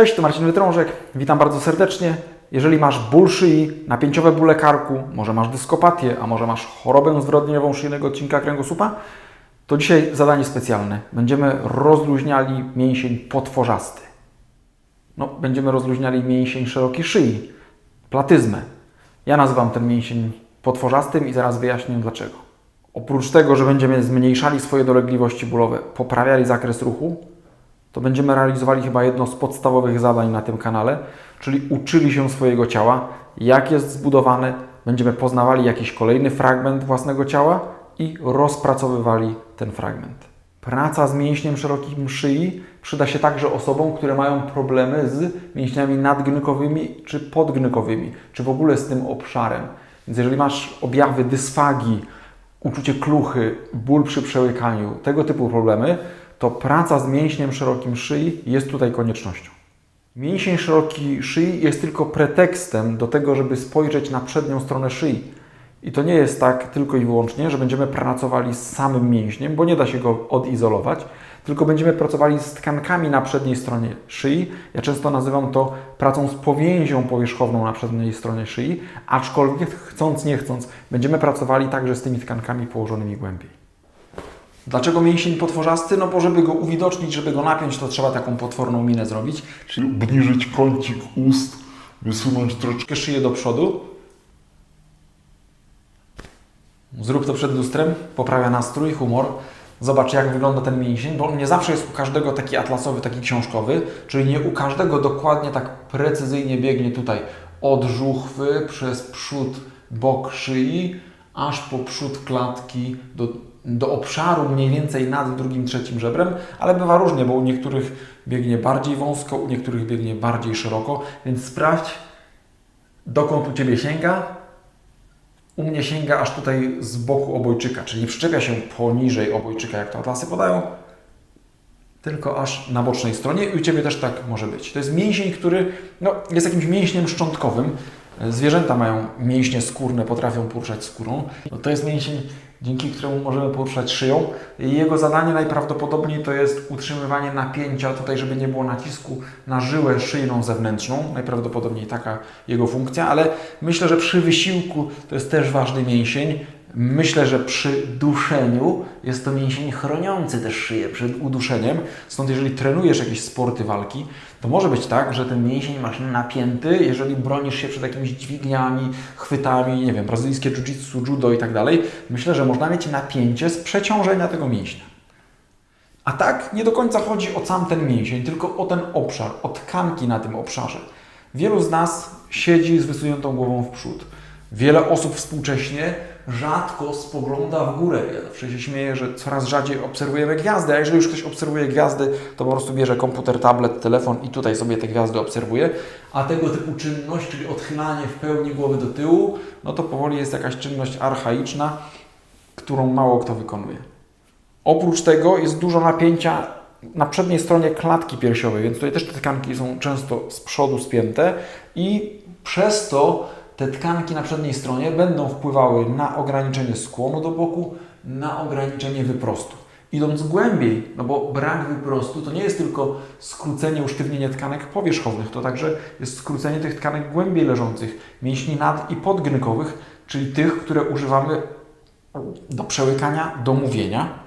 Cześć, to Marcin Wytrążek. Witam bardzo serdecznie. Jeżeli masz ból szyi, napięciowe bóle karku, może masz dyskopatię, a może masz chorobę zwyrodnieniową szyjnego odcinka kręgosłupa, to dzisiaj zadanie specjalne. Będziemy rozluźniali mięsień potworzasty. No, będziemy rozluźniali mięsień szerokiej szyi, platyzmę. Ja nazywam ten mięsień potworzastym i zaraz wyjaśnię dlaczego. Oprócz tego, że będziemy zmniejszali swoje dolegliwości bólowe, poprawiali zakres ruchu, to będziemy realizowali chyba jedno z podstawowych zadań na tym kanale, czyli uczyli się swojego ciała, jak jest zbudowane, będziemy poznawali jakiś kolejny fragment własnego ciała i rozpracowywali ten fragment. Praca z mięśniem szerokim szyi przyda się także osobom, które mają problemy z mięśniami nadgnykowymi czy podgnykowymi, czy w ogóle z tym obszarem. Więc jeżeli masz objawy dysfagii, uczucie kluchy, ból przy przełykaniu, tego typu problemy, to praca z mięśniem szerokim szyi jest tutaj koniecznością. Mięsień szeroki szyi jest tylko pretekstem do tego, żeby spojrzeć na przednią stronę szyi. I to nie jest tak tylko i wyłącznie, że będziemy pracowali z samym mięśniem, bo nie da się go odizolować, tylko będziemy pracowali z tkankami na przedniej stronie szyi. Ja często nazywam to pracą z powięzią powierzchowną na przedniej stronie szyi, aczkolwiek chcąc, nie chcąc, będziemy pracowali także z tymi tkankami położonymi głębiej. Dlaczego mięsień potworzasty? No bo żeby go uwidocznić, żeby go napiąć, to trzeba taką potworną minę zrobić, czyli obniżyć kącik ust, wysunąć troszeczkę szyję do przodu. Zrób to przed lustrem, poprawia nastrój, humor. Zobacz, jak wygląda ten mięsień, bo on nie zawsze jest u każdego taki atlasowy, taki książkowy, czyli nie u każdego dokładnie tak precyzyjnie biegnie tutaj od żuchwy przez przód, bok szyi, aż po przód klatki do, do obszaru mniej więcej nad drugim, trzecim żebrem, ale bywa różnie, bo u niektórych biegnie bardziej wąsko, u niektórych biegnie bardziej szeroko, więc sprawdź, dokąd u Ciebie sięga. U mnie sięga aż tutaj z boku obojczyka, czyli nie przyczepia się poniżej obojczyka, jak to atlasy podają, tylko aż na bocznej stronie i u Ciebie też tak może być. To jest mięsień, który no, jest jakimś mięśniem szczątkowym. Zwierzęta mają mięśnie skórne, potrafią poruszać skórą. No, to jest mięsień, dzięki któremu możemy poruszać szyją. Jego zadanie najprawdopodobniej to jest utrzymywanie napięcia tutaj, żeby nie było nacisku na żyłę szyjną zewnętrzną. Najprawdopodobniej taka jego funkcja, ale myślę, że przy wysiłku to jest też ważny mięsień. Myślę, że przy duszeniu jest to mięsień chroniący też szyję przed uduszeniem. Stąd jeżeli trenujesz jakieś sporty walki, to może być tak, że ten mięsień masz napięty, jeżeli bronisz się przed jakimiś dźwigniami, chwytami, nie wiem, brazylijskie jiu-jitsu, judo i tak dalej. Myślę, że można mieć napięcie z przeciążenia tego mięśnia. A tak nie do końca chodzi o sam ten mięsień, tylko o ten obszar, o tkanki na tym obszarze. Wielu z nas siedzi z wysuniętą głową w przód. Wiele osób współcześnie rzadko spogląda w górę. Ja zawsze się śmieję, że coraz rzadziej obserwujemy gwiazdy, a jeżeli już ktoś obserwuje gwiazdy, to po prostu bierze komputer, tablet, telefon i tutaj sobie te gwiazdy obserwuje. A tego typu czynność, czyli odchylanie w pełni głowy do tyłu, no to powoli jest jakaś czynność archaiczna, którą mało kto wykonuje. Oprócz tego jest dużo napięcia na przedniej stronie klatki piersiowej, więc tutaj też te tkanki są często z przodu spięte i przez to te tkanki na przedniej stronie będą wpływały na ograniczenie skłonu do boku, na ograniczenie wyprostu. Idąc głębiej, no bo brak wyprostu to nie jest tylko skrócenie, usztywnienie tkanek powierzchownych, to także jest skrócenie tych tkanek głębiej leżących, mięśni nad i podgnykowych, czyli tych, które używamy do przełykania, do mówienia.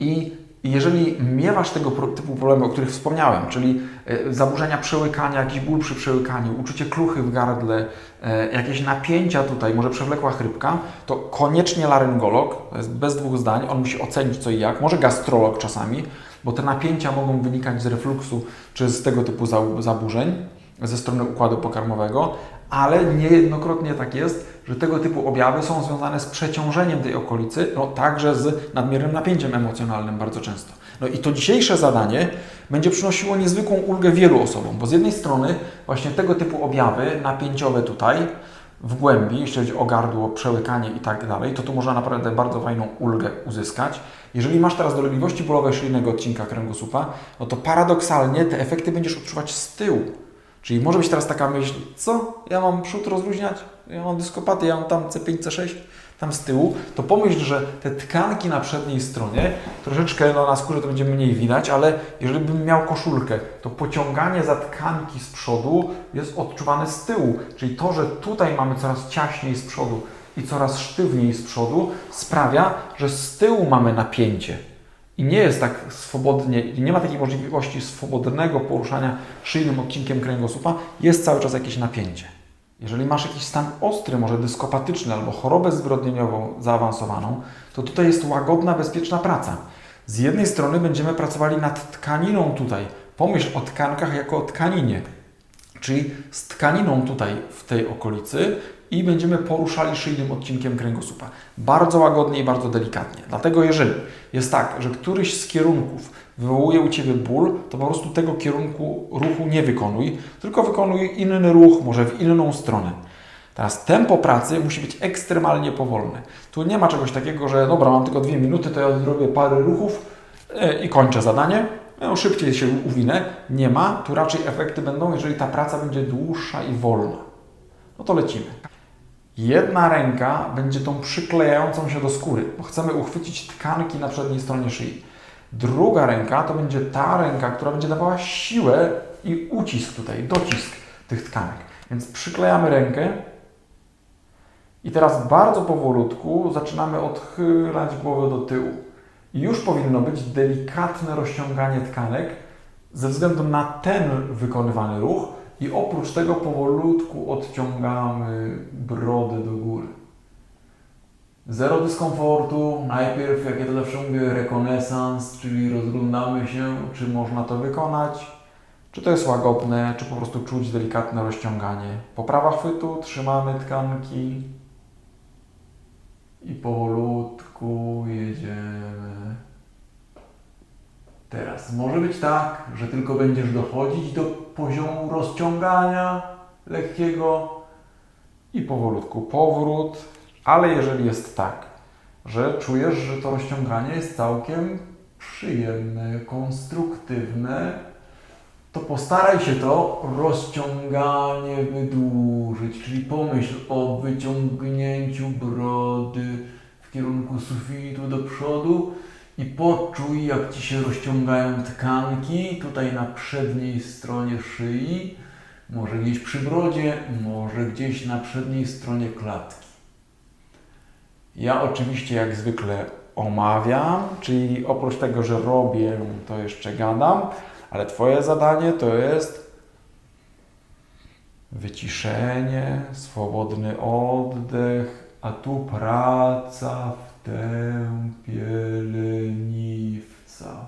I jeżeli miewasz tego typu problemy, o których wspomniałem, czyli e, zaburzenia przełykania, jakiś ból przy przełykaniu, uczucie kluchy w gardle, e, jakieś napięcia tutaj, może przewlekła chrypka, to koniecznie laryngolog, to jest bez dwóch zdań, on musi ocenić co i jak, może gastrolog czasami, bo te napięcia mogą wynikać z refluksu czy z tego typu za- zaburzeń ze strony układu pokarmowego, ale niejednokrotnie tak jest, że tego typu objawy są związane z przeciążeniem tej okolicy, no także z nadmiernym napięciem emocjonalnym bardzo często. No i to dzisiejsze zadanie będzie przynosiło niezwykłą ulgę wielu osobom, bo z jednej strony właśnie tego typu objawy napięciowe tutaj, w głębi, jeśli chodzi o gardło, przełykanie i tak dalej, to tu można naprawdę bardzo fajną ulgę uzyskać. Jeżeli masz teraz dolegliwości bólowe szyjnego odcinka kręgosłupa, no to paradoksalnie te efekty będziesz odczuwać z tyłu. Czyli może być teraz taka myśl, co? Ja mam przód rozluźniać? Ja mam dyskopatię, ja mam tam C5, C6? tam z tyłu, to pomyśl, że te tkanki na przedniej stronie, troszeczkę no, na skórze to będzie mniej widać, ale jeżeli bym miał koszulkę, to pociąganie za tkanki z przodu jest odczuwane z tyłu. Czyli to, że tutaj mamy coraz ciaśniej z przodu i coraz sztywniej z przodu, sprawia, że z tyłu mamy napięcie. I nie jest tak swobodnie, nie ma takiej możliwości swobodnego poruszania szyjnym odcinkiem kręgosłupa, jest cały czas jakieś napięcie. Jeżeli masz jakiś stan ostry, może dyskopatyczny albo chorobę zwyrodnieniową zaawansowaną, to tutaj jest łagodna, bezpieczna praca. Z jednej strony będziemy pracowali nad tkaniną tutaj. Pomyśl o tkankach jako o tkaninie, czyli z tkaniną tutaj w tej okolicy i będziemy poruszali szyjnym odcinkiem kręgosłupa. Bardzo łagodnie i bardzo delikatnie. Dlatego jeżeli jest tak, że któryś z kierunków wywołuje u Ciebie ból, to po prostu tego kierunku ruchu nie wykonuj, tylko wykonuj inny ruch, może w inną stronę. Teraz tempo pracy musi być ekstremalnie powolne. Tu nie ma czegoś takiego, że dobra, mam tylko dwie minuty, to ja zrobię parę ruchów e, i kończę zadanie. No, szybciej się uwinę. Nie ma. Tu raczej efekty będą, jeżeli ta praca będzie dłuższa i wolna. No to lecimy. Jedna ręka będzie tą przyklejającą się do skóry, bo chcemy uchwycić tkanki na przedniej stronie szyi. Druga ręka to będzie ta ręka, która będzie dawała siłę i ucisk tutaj, docisk tych tkanek. Więc przyklejamy rękę i teraz bardzo powolutku zaczynamy odchylać głowę do tyłu. Już powinno być delikatne rozciąganie tkanek ze względu na ten wykonywany ruch i oprócz tego powolutku odciągamy brodę do góry. Zero dyskomfortu. Najpierw, jak ja to zawsze mówię, rekonesans, czyli rozglądamy się, czy można to wykonać, czy to jest łagodne, czy po prostu czuć delikatne rozciąganie. Poprawa chwytu, trzymamy tkanki i powolutku jedziemy. Teraz może być tak, że tylko będziesz dochodzić do poziomu rozciągania lekkiego i powolutku powrót, ale jeżeli jest tak, że czujesz, że to rozciąganie jest całkiem przyjemne, konstruktywne, to postaraj się to rozciąganie wydłużyć, czyli pomyśl o wyciągnięciu brody w kierunku sufitu do przodu i poczuj, jak Ci się rozciągają tkanki tutaj na przedniej stronie szyi, może gdzieś przy brodzie, może gdzieś na przedniej stronie klatki. Ja oczywiście jak zwykle omawiam, czyli oprócz tego, że robię, to jeszcze gadam, ale Twoje zadanie to jest wyciszenie, swobodny oddech, a tu praca w tempie leniwca.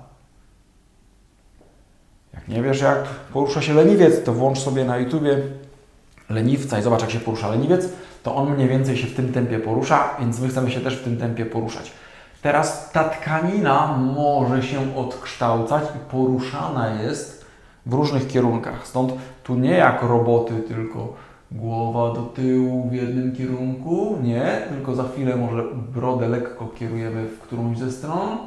Jak nie wiesz, jak porusza się leniwiec, to włącz sobie na YouTubie leniwca i zobacz, jak się porusza leniwiec, to on mniej więcej się w tym tempie porusza, więc my chcemy się też w tym tempie poruszać. Teraz ta tkanina może się odkształcać i poruszana jest w różnych kierunkach. Stąd tu nie jak roboty, tylko głowa do tyłu w jednym kierunku, nie, tylko za chwilę może brodę lekko kierujemy w którąś ze stron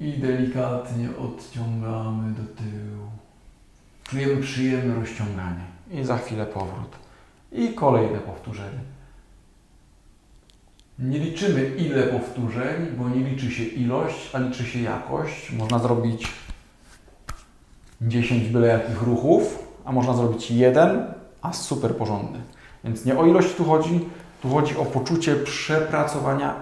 i delikatnie odciągamy do tyłu. Czujemy przyjemne rozciąganie. I za chwilę powrót. I kolejne powtórzenie. Nie liczymy ile powtórzeń, bo nie liczy się ilość, a liczy się jakość. Można zrobić 10 byle jakich ruchów, a można zrobić jeden, a super porządny. Więc nie o ilość tu chodzi, tu chodzi o poczucie przepracowania,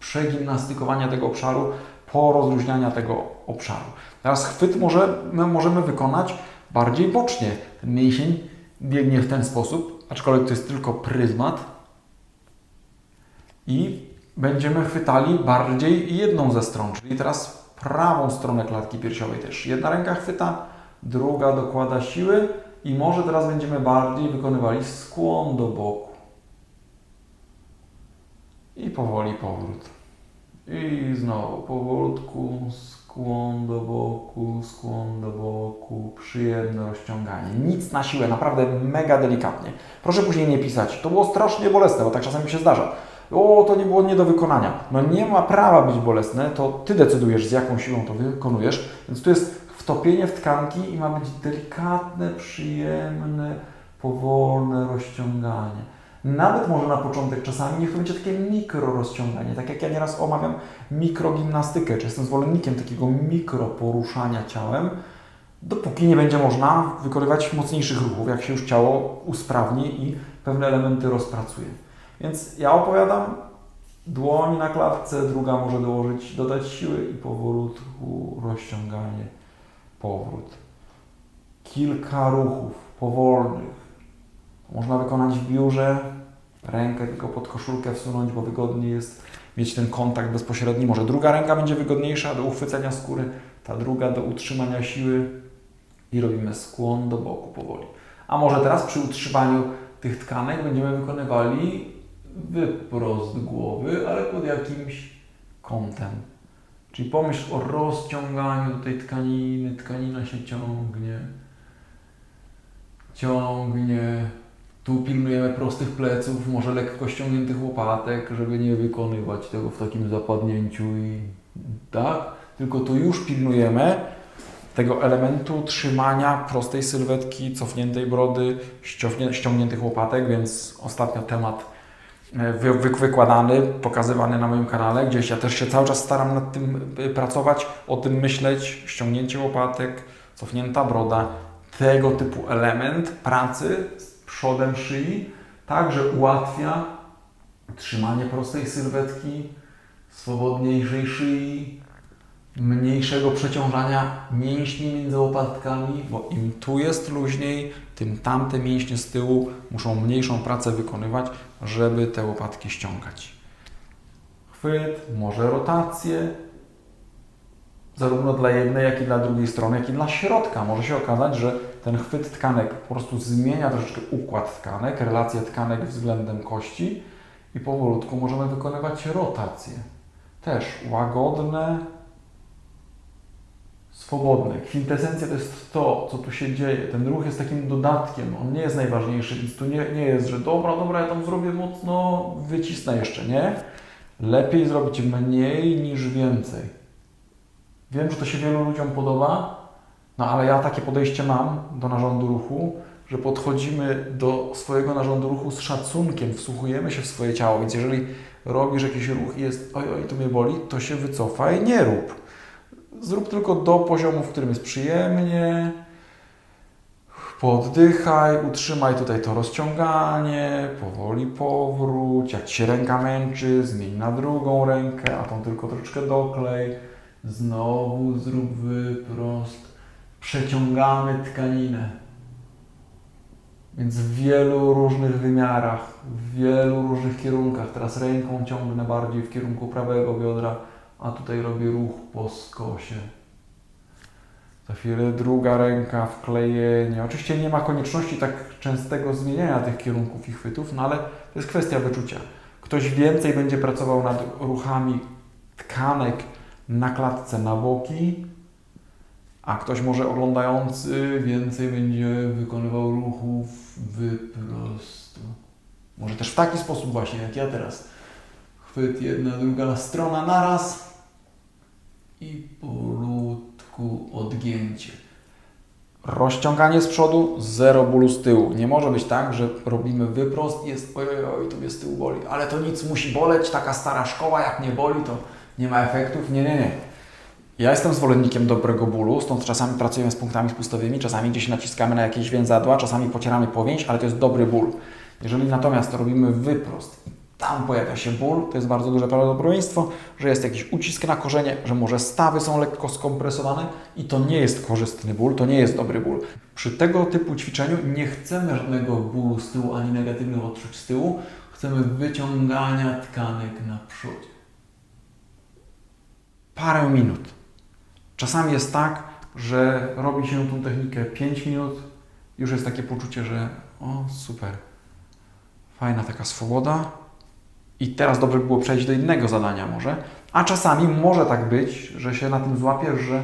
przegimnastykowania tego obszaru, porozluźniania tego obszaru. Teraz chwyt może, my możemy wykonać bardziej bocznie. Ten mięsień biegnie w ten sposób, aczkolwiek to jest tylko pryzmat, i będziemy chwytali bardziej jedną ze stron, czyli teraz prawą stronę klatki piersiowej też. Jedna ręka chwyta, druga dokłada siły i może teraz będziemy bardziej wykonywali skłon do boku. I powoli powrót. I znowu powolutku, skłon do boku, skłon do boku, przyjemne rozciąganie. Nic na siłę, naprawdę mega delikatnie. Proszę później nie pisać. To było strasznie bolesne, bo tak czasami się zdarza o, to nie było nie do wykonania. No nie ma prawa być bolesne, to Ty decydujesz z jaką siłą to wykonujesz, więc tu jest wtopienie w tkanki i ma być delikatne, przyjemne, powolne rozciąganie. Nawet może na początek czasami niech to będzie takie mikro rozciąganie, tak jak ja nieraz omawiam mikrogimnastykę, czy jestem zwolennikiem takiego mikro poruszania ciałem, dopóki nie będzie można wykonywać mocniejszych ruchów, jak się już ciało usprawni i pewne elementy rozpracuje. Więc ja opowiadam, dłoń na klatce, druga może dołożyć, dodać siły i powolutku rozciąganie, powrót. Kilka ruchów powolnych. Można wykonać w biurze, rękę tylko pod koszulkę wsunąć, bo wygodniej jest mieć ten kontakt bezpośredni. Może druga ręka będzie wygodniejsza do uchwycenia skóry, ta druga do utrzymania siły i robimy skłon do boku powoli. A może teraz przy utrzymaniu tych tkanek będziemy wykonywali wyprost głowy, ale pod jakimś kątem. Czyli pomyśl o rozciąganiu tej tkaniny, tkanina się ciągnie, ciągnie. Tu pilnujemy prostych pleców, może lekko ściągniętych łopatek, żeby nie wykonywać tego w takim zapadnięciu i tak, tylko tu już pilnujemy tego elementu trzymania prostej sylwetki, cofniętej brody, ściągnię- ściągniętych łopatek, więc ostatnio temat wy, wy, wykładany, pokazywany na moim kanale, gdzieś. Ja też się cały czas staram nad tym y, pracować, o tym myśleć, ściągnięcie łopatek, cofnięta broda, tego typu element pracy z przodem szyi także ułatwia trzymanie prostej sylwetki, swobodniejszej szyi, mniejszego przeciążania mięśni między łopatkami, bo im tu jest luźniej, tym tamte mięśnie z tyłu muszą mniejszą pracę wykonywać, żeby te łopatki ściągać. Chwyt, może rotacje, zarówno dla jednej, jak i dla drugiej strony, jak i dla środka. Może się okazać, że ten chwyt tkanek po prostu zmienia troszeczkę układ tkanek, relacje tkanek względem kości i powolutku możemy wykonywać rotacje. Też łagodne, swobodne. Kwintesencja to jest to, co tu się dzieje. Ten ruch jest takim dodatkiem, on nie jest najważniejszy, więc tu nie, nie jest, że dobra, dobra, ja tam zrobię mocno, wycisnę jeszcze, nie? Lepiej zrobić mniej niż więcej. Wiem, że to się wielu ludziom podoba, no ale ja takie podejście mam do narządu ruchu, że podchodzimy do swojego narządu ruchu z szacunkiem, wsłuchujemy się w swoje ciało, więc jeżeli robisz jakiś ruch i jest oj, oj, to mnie boli, to się wycofaj, nie rób. Zrób tylko do poziomu, w którym jest przyjemnie. Poddychaj, utrzymaj tutaj to rozciąganie, powoli powróć. Jak się ręka męczy, zmień na drugą rękę, a tą tylko troszeczkę doklej. Znowu zrób wyprost. Przeciągamy tkaninę. Więc w wielu różnych wymiarach, w wielu różnych kierunkach. Teraz ręką ciągnę bardziej w kierunku prawego biodra, a tutaj robię ruch po skosie. Za chwilę druga ręka, wklejenie. Oczywiście nie ma konieczności tak częstego zmieniania tych kierunków i chwytów, no ale to jest kwestia wyczucia. Ktoś więcej będzie pracował nad ruchami tkanek na klatce na boki, a ktoś może oglądający więcej będzie wykonywał ruchów wyprostu. Może też w taki sposób właśnie, jak ja teraz. Chwyt jedna, druga strona naraz i powolutku odgięcie. Rozciąganie z przodu, zero bólu z tyłu. Nie może być tak, że robimy wyprost i jest oj, oj, oj, to mnie z tyłu boli. Ale to nic musi boleć, taka stara szkoła, jak nie boli, to nie ma efektów. Nie, nie, nie. Ja jestem zwolennikiem dobrego bólu, stąd czasami pracujemy z punktami spustowymi, czasami gdzieś naciskamy na jakieś więzadła, czasami pocieramy powięź, ale to jest dobry ból. Jeżeli natomiast robimy wyprost tam pojawia się ból, to jest bardzo duże prawdopodobieństwo, że jest jakiś ucisk na korzenie, że może stawy są lekko skompresowane i to nie jest korzystny ból, to nie jest dobry ból. Przy tego typu ćwiczeniu nie chcemy żadnego bólu z tyłu ani negatywnych odczuć z tyłu, chcemy wyciągania tkanek na przodzie. Parę minut. Czasami jest tak, że robi się tą technikę 5 minut, już jest takie poczucie, że o super, fajna taka swoboda i teraz dobrze by było przejść do innego zadania może, a czasami może tak być, że się na tym złapiesz, że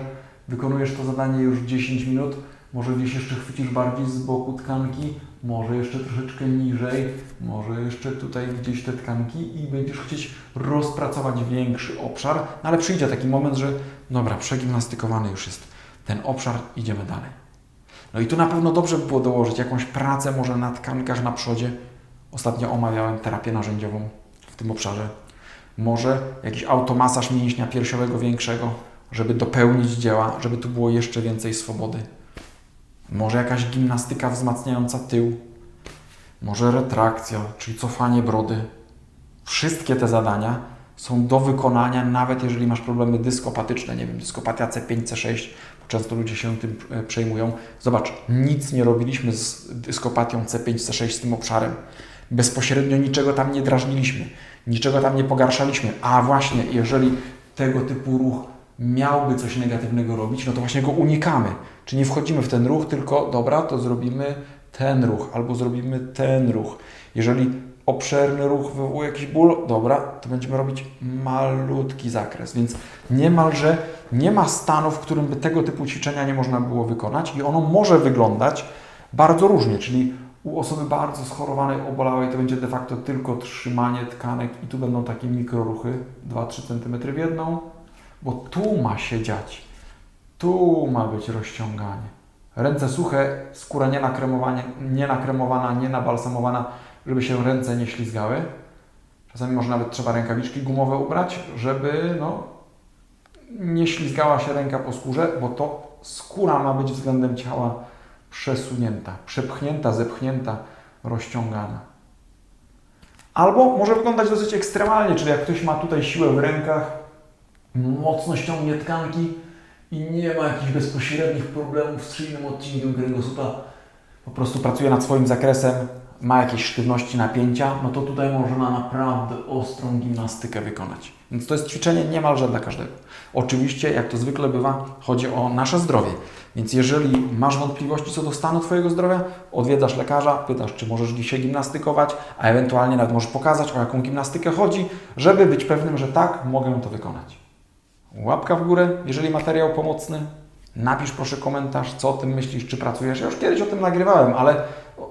wykonujesz to zadanie już 10 minut, może gdzieś jeszcze chwycisz bardziej z boku tkanki, może jeszcze troszeczkę niżej, może jeszcze tutaj gdzieś te tkanki i będziesz chcieć rozpracować większy obszar, no ale przyjdzie taki moment, że dobra, przegimnastykowany już jest ten obszar, idziemy dalej. No i tu na pewno dobrze by było dołożyć jakąś pracę może na tkankach na przodzie, Ostatnio omawiałem terapię narzędziową w tym obszarze. Może jakiś automasaż mięśnia piersiowego większego, żeby dopełnić dzieła, żeby tu było jeszcze więcej swobody. Może jakaś gimnastyka wzmacniająca tył. Może retrakcja, czyli cofanie brody. Wszystkie te zadania są do wykonania, nawet jeżeli masz problemy dyskopatyczne, nie wiem, dyskopatia C5, C6, bo często ludzie się tym e, przejmują. Zobacz, nic nie robiliśmy z dyskopatią C5, C6 z tym obszarem. Bezpośrednio niczego tam nie drażniliśmy, niczego tam nie pogarszaliśmy. A właśnie, jeżeli tego typu ruch miałby coś negatywnego robić, no to właśnie go unikamy. Czy nie wchodzimy w ten ruch, tylko dobra, to zrobimy ten ruch albo zrobimy ten ruch. Jeżeli obszerny ruch wywołuje jakiś ból, dobra, to będziemy robić malutki zakres, więc niemalże nie ma stanu, w którym by tego typu ćwiczenia nie można było wykonać i ono może wyglądać bardzo różnie, czyli u osoby bardzo schorowanej, obolałej to będzie de facto tylko trzymanie tkanek i tu będą takie mikroruchy 2-3 cm w jedną, bo tu ma się dziać, tu ma być rozciąganie. Ręce suche, skóra nie, nie nakremowana, nie nabalsamowana, żeby się ręce nie ślizgały. Czasami może nawet trzeba rękawiczki gumowe ubrać, żeby no, nie ślizgała się ręka po skórze, bo to skóra ma być względem ciała przesunięta, przepchnięta, zepchnięta, rozciągana. Albo może wyglądać dosyć ekstremalnie, czyli jak ktoś ma tutaj siłę w rękach, mocno ściągnie tkanki i nie ma jakichś bezpośrednich problemów z silnym odcinkiem kręgosłupa, po prostu pracuje nad swoim zakresem, ma jakieś sztywności napięcia, no to tutaj można naprawdę ostrą gimnastykę wykonać. Więc to jest ćwiczenie niemalże dla każdego. Oczywiście, jak to zwykle bywa, chodzi o nasze zdrowie. Więc jeżeli masz wątpliwości co do stanu Twojego zdrowia, odwiedzasz lekarza, pytasz, czy możesz dzisiaj gimnastykować, a ewentualnie nawet możesz pokazać, o jaką gimnastykę chodzi, żeby być pewnym, że tak, mogę to wykonać. Łapka w górę, jeżeli materiał pomocny. Napisz proszę komentarz, co o tym myślisz, czy pracujesz. Ja już kiedyś o tym nagrywałem, ale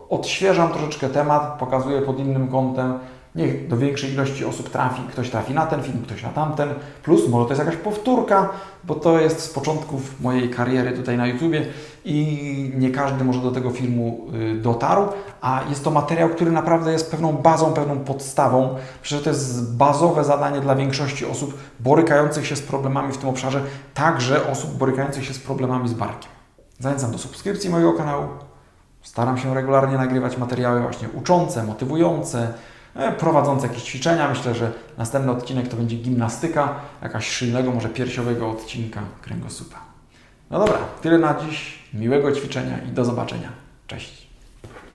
odświeżam troszeczkę temat, pokazuję pod innym kątem. Niech do większej ilości osób trafi. Ktoś trafi na ten film, ktoś na tamten. Plus może to jest jakaś powtórka, bo to jest z początków mojej kariery tutaj na YouTubie i nie każdy może do tego filmu y, dotarł, a jest to materiał, który naprawdę jest pewną bazą, pewną podstawą. Przecież to jest bazowe zadanie dla większości osób borykających się z problemami w tym obszarze, także osób borykających się z problemami z barkiem. Zachęcam do subskrypcji mojego kanału. Staram się regularnie nagrywać materiały właśnie uczące, motywujące, e, prowadzące jakieś ćwiczenia. Myślę, że następny odcinek to będzie gimnastyka, jakaś szylnego, może piersiowego odcinka kręgosłupa. No dobra, tyle na dziś. Miłego ćwiczenia i do zobaczenia. Cześć.